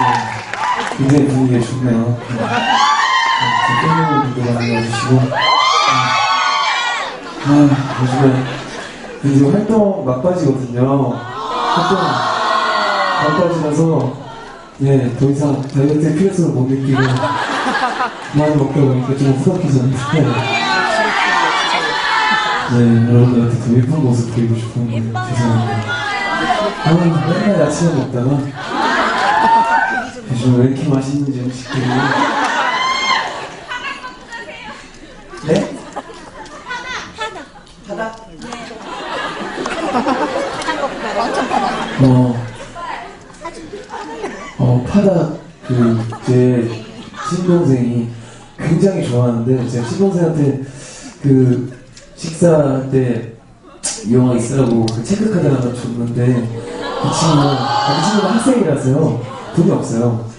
네, 굉장히 분위기가 좋네요. 네, 분도 많이 와주시고. 아, 요즘에 요즘 활동 막바지거든요. 활동 막바지라서 네, 더 이상 다이어트의 필요성을 못 느끼고 많이 먹다 보니까 좀 후덕해졌는데 네, 여러분들한테 더 예쁜 모습 보이고 싶은데 죄송합니다. 아, 맨날 아침에 먹다가 요즘 왜 이렇게 맛있는지 음식들이 네? 어, 어, 파다, 그, 제 친동생이 굉장히 좋아하는데, 제가 친동생한테 그, 식사할 때 이용하 있으라고 그 체크카드 하나 줬는데, 그 친구, 아, 그 친구가 학생이라서요. 돈이 없어요.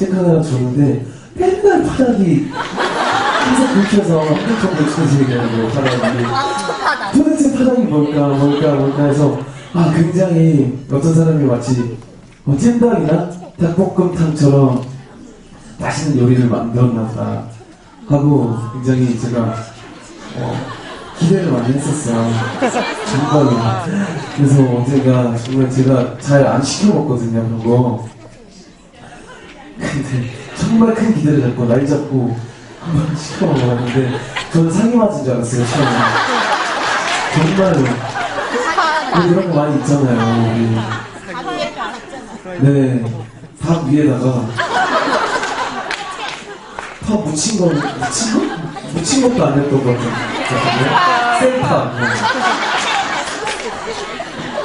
체크카드 하나 줬는데, 맨날 파닥이 항상 긁혀서 핸드폰 긁혀서 얘기하는 거예요, 파닥이. 도대체 파닥이 뭘까, 뭘까, 뭘까 해서, 아, 굉장히 어떤 사람이 마치 어, 찜닭이나 닭볶음탕처럼 맛있는 요리를 만들었나 보다 하고 굉장히 제가 어, 기대를 많이 했었어요. 정말로. 그래서 어제가 정말 제가 잘 안 시켜 먹거든요, 그런 거. 근데 정말 큰 기대를 잡고 날 잡고 한번 시켜 먹었는데 저는 상이 맞은 줄 알았어요, 처음에. 정말로. 이런 거 많이 있잖아요, 우리. 네, 밥 위에다가 파 묻힌 거, 묻힌 거? 묻힌 것도 안 했던 것 같은데? 생파. 네.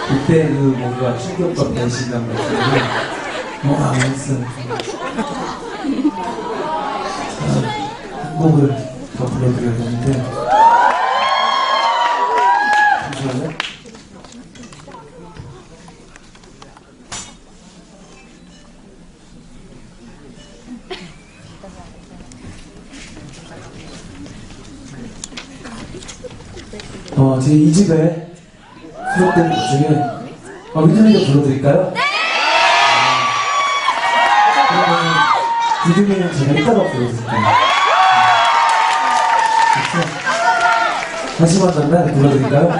그때 그 뭔가 충격과 배신감 같은 거. 어, 안 했어요. 자, 한 곡을 더 불러드려야 되는데. 잠시만요. 어, 제 2집에 수록된 곡 중에 어, 위선이가 불러드릴까요? 디즈니는 제가 이따가 불러드릴게요. 다시 만난 날 불러드릴까요?